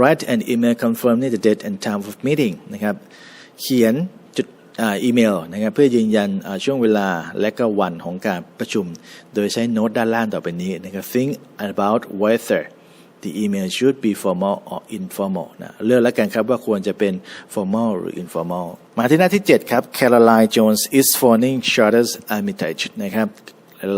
write an email confirming the date and time of meeting นะครับ เขียนจุดอ,อีเมลนะครับเพื่อยืนยันช่วงเวลาและก็วันของการประชุม โดยใช้โน้ตด้านล่างต่อไปนี้นะครับ think about whether the email should be formal or informal นะเลือกแล้วกันครับว่าควรจะเป็น formal หรือ informal มาที่หน้าที่ 7 ครับ Caroline Jones is phoning Charles Armitage นะครับ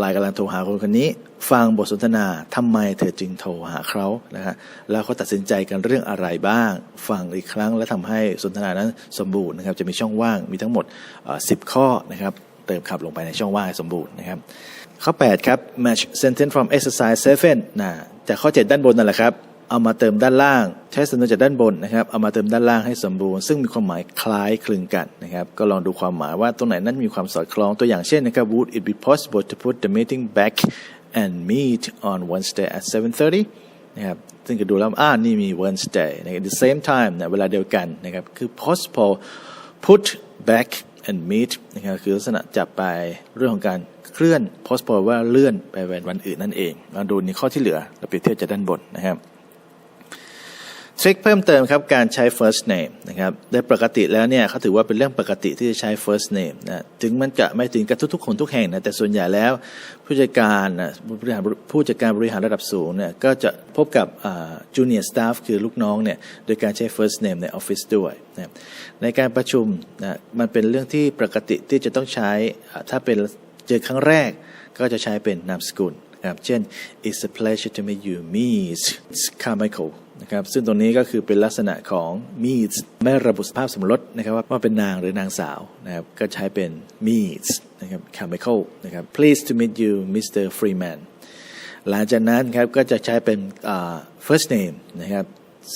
ลายกำลังโทรหาคนคนนี้ ฟังบทสนทนาทำไมเธอจึงโทรหาเขานะฮะแล้วเขาตัดสินใจกันเรื่องอะไรบ้าง ฟังอีกครั้งและทำให้สนทนานั้นสมบูรณ์นะครับ จะมีช่องว่างมีทั้งหมด 10 ข้อนะครับ เติมคำลงไปในช่องว่างสมบูรณ์นะครับ ข้อ 8 ครับ match sentence from exercise 7นะจากข้อ 7 ด้านบนนั่นแหละครับ เอามาเติมด้านล่าง ใช้สำนวนจากด้านบนนะครับ เอามาเติมด้านล่างให้สมบูรณ์ซึ่งมีความหมายคล้ายคลึงกันนะครับ ก็ลองดูความหมายว่าตรงไหนนั้นมีความสอดคล้องตัวอย่างเช่นนะครับ Would it be possible to put the meeting back and meet on Wednesday at 7:30นะครับซึ่งก็ดูแล้วอ่านี่มี Wednesday นะครับ the same time นะเวลาเดียวกันนะครับ คือ possible put back and meet นะครับคือลักษณะจับไปเรื่องของการเคลื่อน possible ว่าเลื่อนไปเป็นวันอื่นนั่นเองมาดูในข้อที่เหลือเราเปรียบเทียบจากด้านบนนะครับ ทริคเพิ่มเติมครับการใช้ first name นะครับโดยปกติแล้วเนี่ยเขาถือว่าเป็นเรื่องปกติที่จะใช้ first name นะถึงมันจะไม่ถึงกับทุกๆคนทุกแห่งนะแต่ส่วนใหญ่แล้วผู้จัดการนะผู้บริหารผู้จัดการบริหารระดับสูงเนี่ยก็จะพบกับจูเนียร์สตาฟคือลูกน้องเนี่ยโดยการใช้ first name ในออฟฟิศด้วยนะในการประชุมนะมันเป็นเรื่องที่ปกติที่จะต้องใช้ถ้าเป็นเจอครั้งแรกก็จะใช้เป็นนามสกุลนะครับเช่น it's a pleasure to meet you Miss Carmichael นะครับซึ่งตรงนี้ก็คือเป็นลักษณะของมีดไม่ระบุสภาพสมรสนะครับว่าเป็นนางหรือนางสาวนะครับก็ใช้เป็นมีดนะครับ chemical นะครับ pleased to meet you Mr. Freeman หลังจากนั้นครับก็จะใช้เป็น first name นะครับ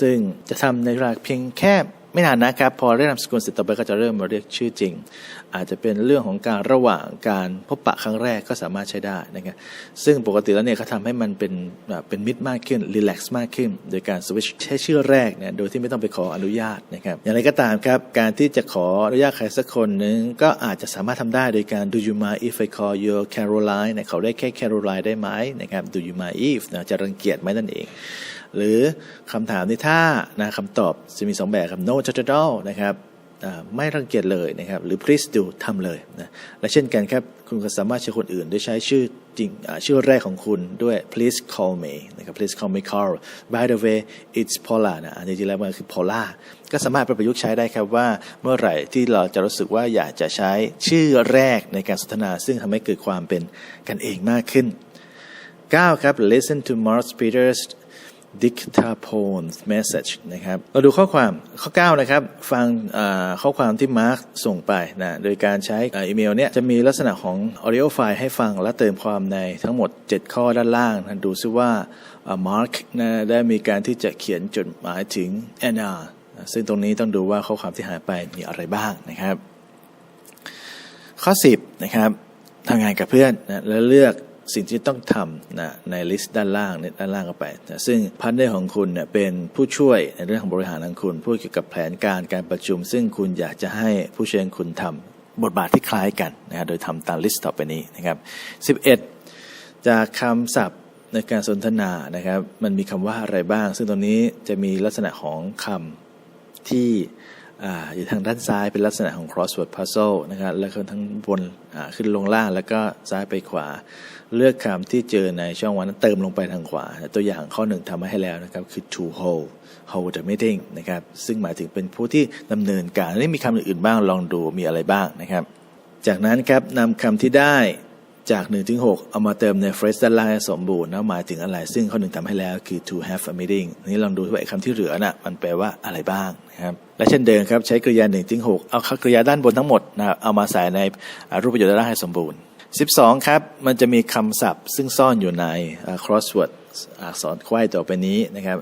ซึ่งจะทำในเวลาเพียงแค่ ไม่นานนะครับ พอเรียกนามสกุลเสร็จต่อไปก็จะเริ่มมาเรียกชื่อจริง อาจจะเป็นเรื่องของการระหว่างการพบปะครั้งแรกก็สามารถใช้ได้นะครับซึ่งปกติแล้วเนี่ยเขาทำให้มันเป็นแบบเป็นมิตรมากขึ้นรีแลกซ์มากขึ้น โดยการสวิชใช้ชื่อแรกเนี่ยโดยที่ไม่ต้องไปขออนุญาตนะครับอย่างไรก็ตามครับการที่จะขออนุญาตใครสักคนหนึ่งก็อาจจะสามารถทำได้โดยการ do you mind if I call you Caroline เนี่ยเขาได้แค่ Caroline ได้ไหมนะครับ do you mind if นะจะรังเกียจไหมนั่นเอง หรือคำถามในถ้านะคำตอบจะมีสองแบบครับ no not at all นะครับไม่รังเกียจเลยนะครับหรือ please do ทำเลยนะและเช่นกันครับ คุณก็สามารถใช้คนอื่นด้วยใช้ชื่อจริงชื่อแรกของคุณด้วย please call me นะครับ please call me Carl by the way it's Paula นะอันนี้จริงแล้วมันคือ Paula ก็สามารถไปประยุกต์ใช้ได้ครับว่าเมื่อไหร่ที่เราจะรู้สึกว่าอยากจะใช้ชื่อแรกในการสนทนา ซึ่งทำให้เกิดความเป็นกันเองมากขึ้น 9 ครับ listen to Mark Peters dictaphone message นะครับ เราดูข้อความข้อ 9 นะครับ ฟังข้อความที่มาร์คส่งไปนะโดยการใช้อีเมลเนี่ยจะมีลักษณะของ audio file ให้ฟังและเติมความในทั้งหมด 7 ข้อด้านล่างนะดูซิว่ามาร์คนะได้มีการที่จะเขียนจดหมายถึงแอนนาซึ่งตรงนี้ต้องดูว่าข้อความที่หายไปมีอะไรบ้างนะครับ ข้อ 10 นะครับทำงานกับเพื่อนนะแล้วเลือก สิ่งที่ต้องทำนะในลิสต์ด้านล่างเนี่ยด้านล่างเข้าไปนะซึ่งพันเนอร์ของคุณเนี่ยเป็นผู้ช่วยในเรื่องของบริหารของคุณพูดเกี่ยวกับแผนการการประชุม ซึ่งคุณอยากจะให้ผู้เช่วยของคุณทำบทบาทที่คล้ายกันนะฮะโดยทำตามลิสต์ต่อไปนี้นะครับ 11 จากคำศัพท์ในการสนทนานะครับ มันมีคำว่าอะไรบ้าง ซึ่งตรงนี้จะมีลักษณะของคำที่ อยู่ทางด้านซ้ายเป็นลักษณะของ crossword puzzle นะครับแล้วก็ทั้งบนขึ้นลงล่างแล้วก็ซ้ายไปขวา เลือกคำที่เจอในช่องวันนั้นเติมลงไปทางขวา ตัวอย่างข้อหนึ่งทำมาให้แล้วนะครับ คือ to hold hold the meeting นะครับ ซึ่งหมายถึงเป็นผู้ที่ดำเนินการนี่มีคำอื่นๆบ้างลองดูมีอะไรบ้างนะครับ จากนั้นครับนำคำที่ได้ จาก1ถึง6เอามาเติมใน phrase ด้านล่างให้สมบูรณ์นะหมายถึงอะไร ซึ่งข้อหนึ่งทำให้แล้วคือ to have a meeting นี่ลองดูว่าคำที่เหลือน่ะมันแปลว่าอะไรบ้างนะครับและเช่นเดิมครับ ใช้กริยา1ถึง6เอากริยาด้านบนทั้งหมดนะครับเอามาใส่ในรูปประโยคด้านล่างให้สมบูรณ์ 12 ครับ มันจะมีคำศัพท์ซึ่งซ่อนอยู่ใน crossword อักษรไขว้ต่อไปนี้นะครับ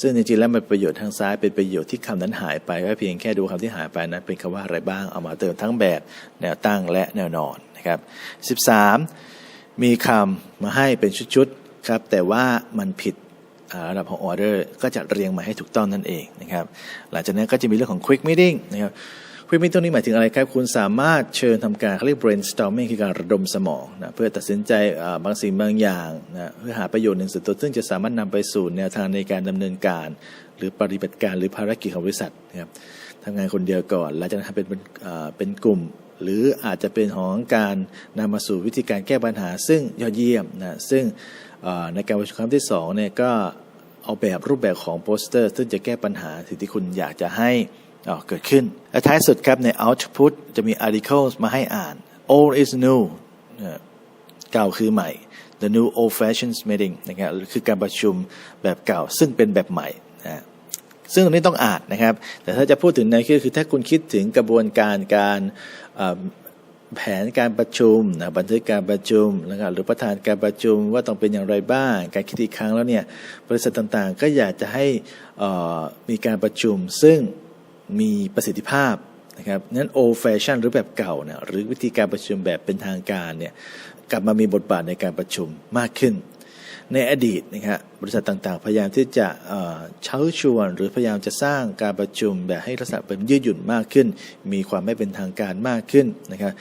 ซึ่งจริงๆแล้วมันประโยชน์ทางซ้ายเป็นประโยชน์ที่คำนั้นหายไปก็เพียงแค่ดูคำที่หายไปนั้นเป็นคำว่าอะไรบ้างเอามาเติมทั้งแบบแนวตั้งและแนวนอนนะครับ 13 มีคำมาให้เป็นชุดๆครับแต่ว่ามันผิดอ่าระดับของออเดอร์ก็จะเรียงมาให้ถูกต้องนั่นเองนะครับ หลังจากนั้นก็จะมีเรื่องของ quick meeting นะครับ quick meeting ตรงนี้หมายถึงอะไรครับ คุณสามารถเชิญทำการเขาเรียก brainstorming คือการระดมสมองนะเพื่อตัดสินใจบางสิ่งบางอย่างนะเพื่อหาประโยชน์หนึ่งสุดตัว ซึ่งจะสามารถนำไปสู่แนวทางในการดำเนินการ หรือปฏิบัติการหรือภารกิจของบริษัทนะครับทำงานคนเดียวก่อนหลังจากนั้นทำเป็นเป็นกลุ่ม หรืออาจจะเป็นของการนำมาสู่วิธีการแก้ปัญหา ซึ่งยอดเยี่ยมนะซึ่งในการประชุมครั้งที่สองเนี่ยก็เอาแบบรูปแบบของโปสเตอร์ ซึ่งจะแก้ปัญหาสิ่งที่คุณอยากจะให้ เอ่อเกิดขึ้น และท้ายสุดครับใน output จะมี articles มาให้อ่าน old is new เก่าคือใหม่ the new old fashioned meeting นะครับคือการประชุมแบบเก่าซึ่งเป็นแบบใหม่นะซึ่งตรงนี้ต้องอ่านนะครับ แต่ถ้าจะพูดถึงในคือคือถ้าคุณคิดถึงกระบวนการการแผนการประชุมนะบันทึกการประชุมนะครับหรือประธานการประชุมว่าต้องเป็นอย่างไรบ้าง การคิดอีกครั้งแล้วเนี่ยบริษัทต่างๆ ก็อยากจะให้มีการประชุม ซึ่ง มีประสิทธิภาพนะครับนั้น old fashion หรือแบบเก่าเนี่ยหรือวิธีการประชุมแบบเป็นทางการเนี่ยกลับมามีบทบาทในการประชุมมากขึ้น ในอดีตนะครับบริษัทต่างๆ พยายามที่จะเชิญชวน หรือพยายามจะสร้างการประชุมแบบให้ลักษณะเป็นยืดหยุ่นมากขึ้น มีความไม่เป็นทางการมากขึ้นนะครับ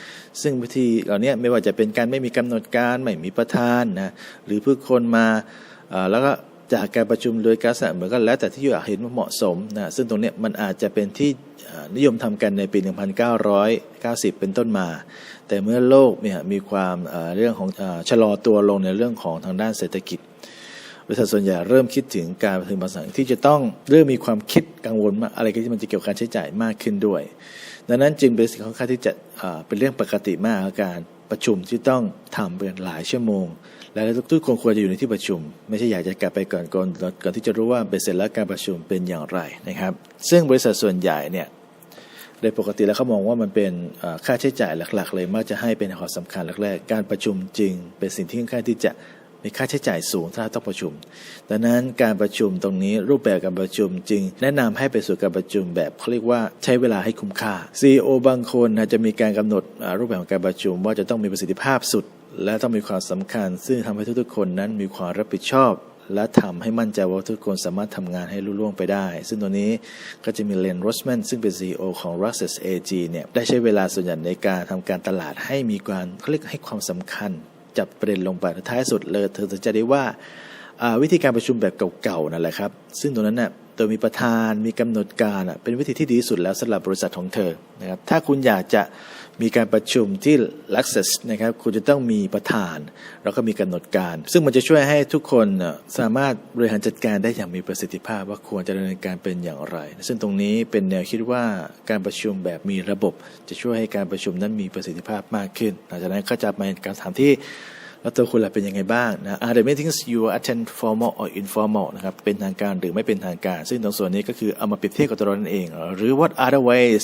ซึ่งวิธีเหล่านี้ไม่ว่าจะเป็นการไม่มีกำหนดการไม่มีประธานนะหรือผู้คนมาแล้วก็ จากการประชุมโดยการสนับเหมือนกันแล้วแต่ที่อยากเห็นว่าเหมาะสมนะซึ่งตรงเนี้ยมันอาจจะเป็นที่นิยมทำกันในปี 1990 เป็นต้นมา แต่เมื่อโลกเนี่ยมีความเรื่องของอชะลอตัวลงในเรื่องของทางด้านเศรษฐกิจบริษัทส่วนใหญ่เริ่มคิดถึงการประชุมบางสั่งที่จะต้องเริ่มมีความคิดกังวลมาอะไรก็ที่มันจะเกี่ยวกับการใช้จ่ายมากขึ้นด้วย ดังนั้นจึงเป็นสิ่งค่อนข้างที่จะเอ่อเป็นเรื่องปกติมากกับการประชุมที่ต้องทำเป็นหลายชั่วโมง และทุกคนควรจะอยู่ในที่ประชุม ไม่ใช่อยากจะกลับไปก่อนก่อนก่อนที่จะรู้ว่าเบ็ดเสร็จแล้วการประชุมเป็นอย่างไรนะครับ ซึ่งบริษัทส่วนใหญ่เนี่ยโดยปกติแล้วเขามองว่ามันเป็นค่าใช้จ่ายหลัก ๆ เลยมักจะให้เป็นความสำคัญแรกๆการประชุมจริง เป็นสิ่งที่ค่อนข้างที่จะมีค่าใช้จ่ายสูงถ้าต้องประชุม ดังนั้นการประชุมตรงนี้รูปแบบการประชุมจริง แนะนำให้ไปสู่การประชุมแบบเขาเรียกว่าใช้เวลาให้คุ้มค่า CEO บางคนจะมีการกำหนดรูปแบบของการประชุมว่าจะต้องมีประสิทธิภาพสุด และต้องมีความสำคัญ ซึ่งทำให้ทุกๆคนนั้นมีความรับผิดชอบ และทำให้มั่นใจว่าทุกคนสามารถทำงานให้รุ่ล่วงไปได้ ซึ่งตัวนี้ก็จะมีเลนโรสแมนซึ่งเป็น CEO ของ r u s s AG เนี่ยได้ใช้เวลาส่วนใหญ่ในการทำการตลาดให้มีการเขาเรียกให้ความสำคัญ จับประเด็นลงไปและท้ายสุดเลย เธอจะได้ว่าวิธีการประชุมแบบเก่าๆนั่นแหละครับ ซึ่งตรงนั้นน่ะ โดยมีประธานมีกำหนดการเป็นวิธีที่ดีที่สุดแล้วสำหรับบริษัทของเธอนะครับถ้าคุณอยากจะมีการประชุมที่ Lexus นะครับคุณจะต้องมีประธาน แล้วก็มีกำหนดการ ซึ่งมันจะช่วยให้ทุกคนสามารถบริหารจัดการได้อย่างมีประสิทธิภาพว่าควรจะดำเนินการเป็นอย่างไร ซึ่งตรงนี้เป็นแนวคิดว่าการประชุมแบบมีระบบ จะช่วยให้การประชุมนั้นมีประสิทธิภาพมากขึ้นหลังจากนั้นก็จะมาการถามที่ แล้วตัวคุณล่ะเป็นยังไงบ้างนะ Are the meetings you attend formal or informal นะครับ เป็นทางการหรือไม่เป็นทางการ ซึ่งตรงส่วนนี้ก็คือเอามาเปรียบเทียบกับตัวเรานั่นเอง หรือ what other ways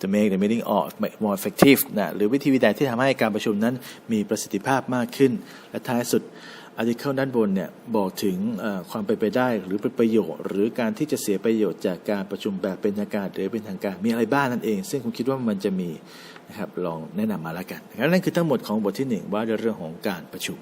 to make the meeting or more effective นะ หรือวิธีใดที่ทำให้การประชุมนั้นมีประสิทธิภาพมากขึ้น และท้ายสุด อาร์ติเคิลด้านบนเนี่ยบอกถึงความเป็นไปได้หรือเป็นประโยชน์ หรือการที่จะเสียประโยชน์จากการประชุมแบบเป็นทางการหรือเป็นทางการมีอะไรบ้างนั่นเอง ซึ่งผมคิดว่ามันจะมีนะครับลองแนะนำมาแล้วกันนั่นคือทั้งหมดของบทที่หนึ่งว่าเรื่องของการประชุม